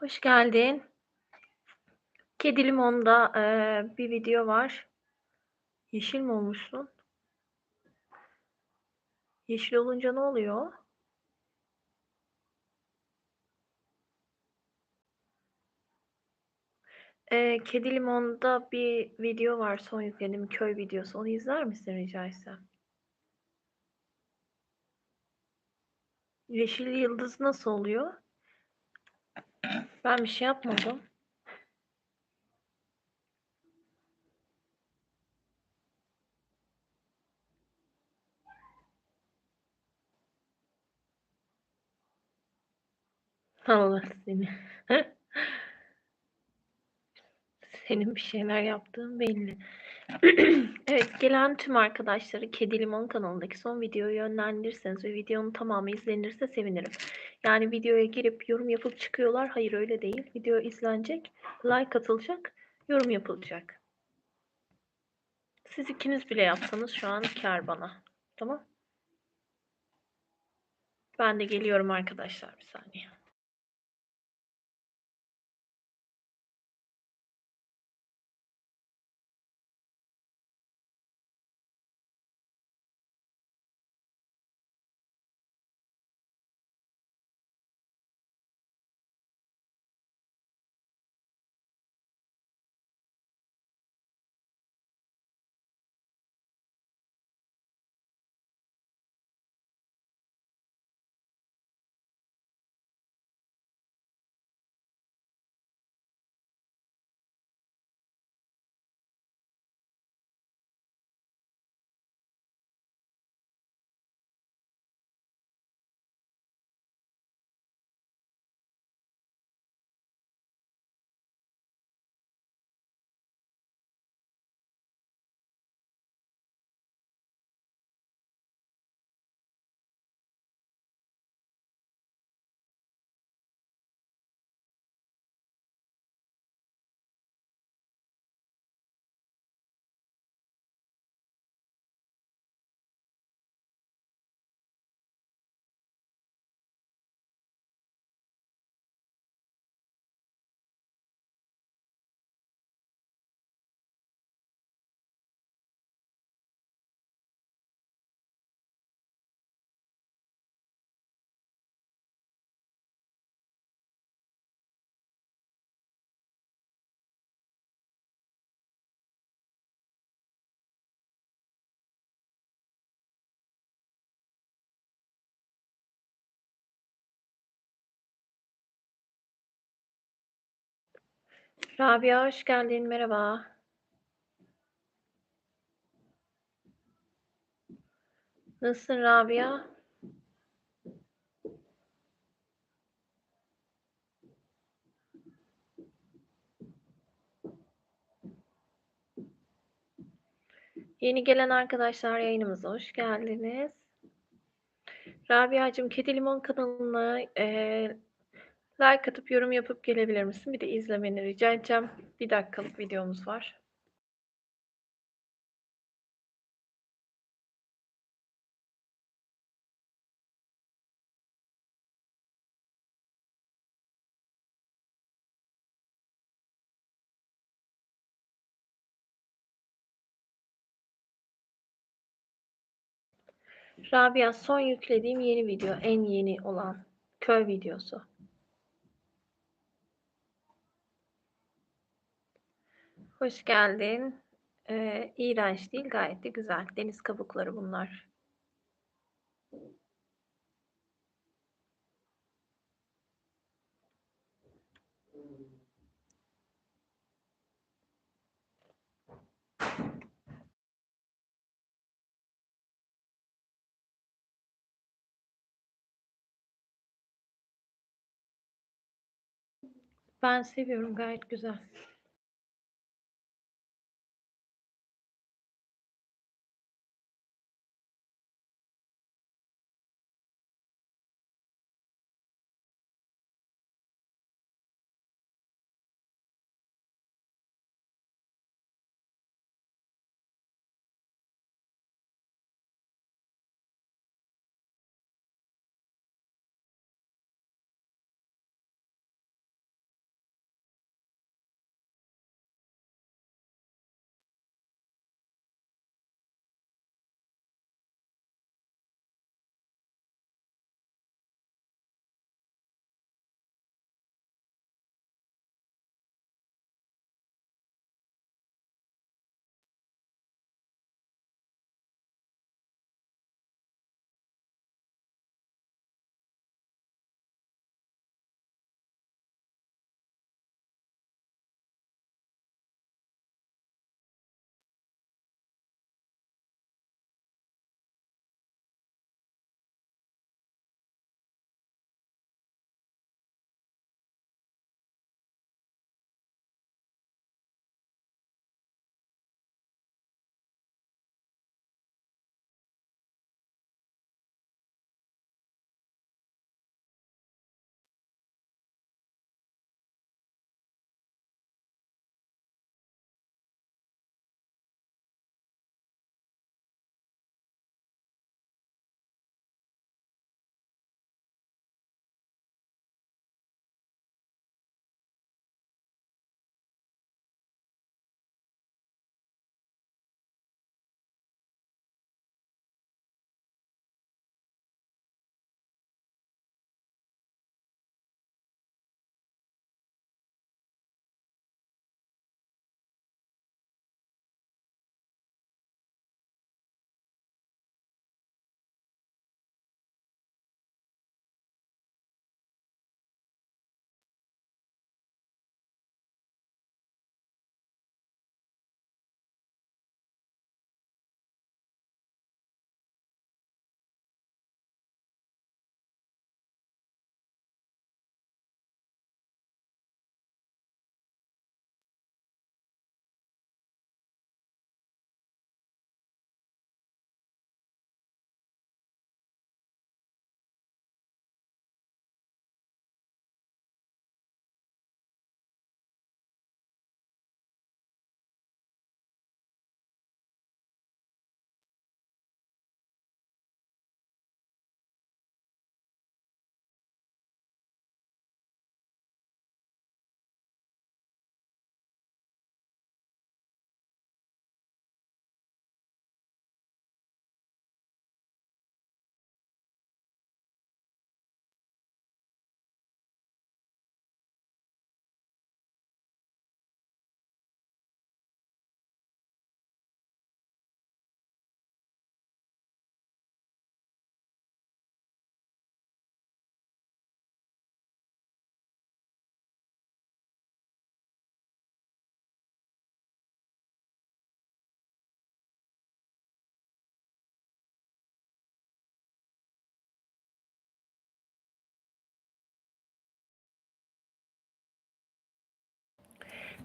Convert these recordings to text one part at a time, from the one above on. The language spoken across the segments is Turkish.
Hoş geldin. Kedi limonda eee, bir video var. Yeşil mi olmuşsun? Yeşil olunca ne oluyor? Eee, Kedi limonda bir video var. Son yükledim köy videosu. Onu izler misin rica etsem? Yeşil yıldız nasıl oluyor? Ben bir şey yapmadım. Allah seni. Senin bir şeyler yaptığın belli. Evet, gelen tüm arkadaşları Kedi Limon kanalındaki son videoyu yönlendirirseniz ve videonun tamamı izlenirse sevinirim. Yani videoya girip yorum yapıp çıkıyorlar. Hayır öyle değil. Video izlenecek, like atılacak, yorum yapılacak. Siz ikiniz bile yapsanız şu an kar bana. Tamam? Ben de geliyorum arkadaşlar bir saniye. Rabia hoş geldin. Merhaba. Nasılsın Rabia? Yeni gelen arkadaşlar yayınımıza hoş geldiniz. Rabia'cığım Kedi Limon kanalına eee, like atıp yorum yapıp gelebilir misin? Bir de izlemeni rica edeceğim. Bir dakikalık videomuz var. Rabia son yüklediğim yeni video. En yeni olan köy videosu. Hoş geldin. Ee, iğrenç değil gayet de güzel. Deniz kabukları bunlar. Ben seviyorum gayet güzel.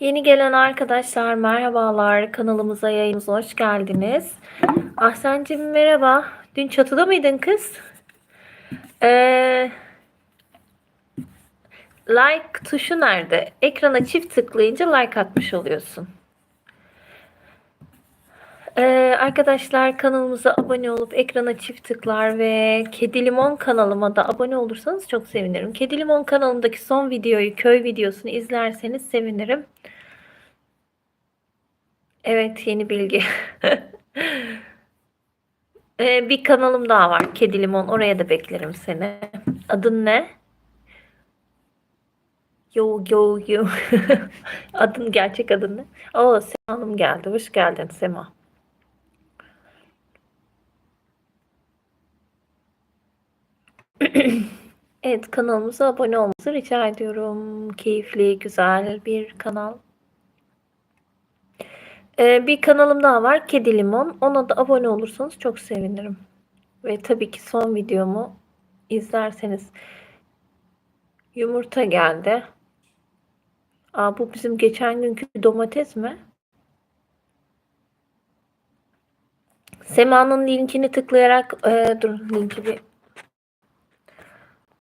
Yeni gelen arkadaşlar merhabalar. Kanalımıza yayınımıza hoş geldiniz. Ahsen'cim merhaba. Dün çatıda mıydın kız? Ee, like tuşu nerede? Ekrana çift tıklayınca like atmış oluyorsun. Ee, arkadaşlar kanalımıza abone olup ekrana çift tıklar ve Kedi Limon kanalıma da abone olursanız çok sevinirim. Kedi Limon kanalımdaki son videoyu, köy videosunu izlerseniz sevinirim. Evet, yeni bilgi. Ee, bir kanalım daha var. Kedi Limon. Oraya da beklerim seni. Adın ne? Yo yo yo. Adın gerçek adın ne? Oo Sema Hanım geldi. Hoş geldin Sema. Evet kanalımıza abone olmanızı rica ediyorum. Keyifli, güzel bir kanal. Ee, bir kanalım daha var. Kedi Limon. Ona da abone olursanız çok sevinirim. Ve tabii ki son videomu izlerseniz yumurta geldi. Aa, bu bizim geçen günkü domates mi? Sema'nın linkini tıklayarak e, dur linki bir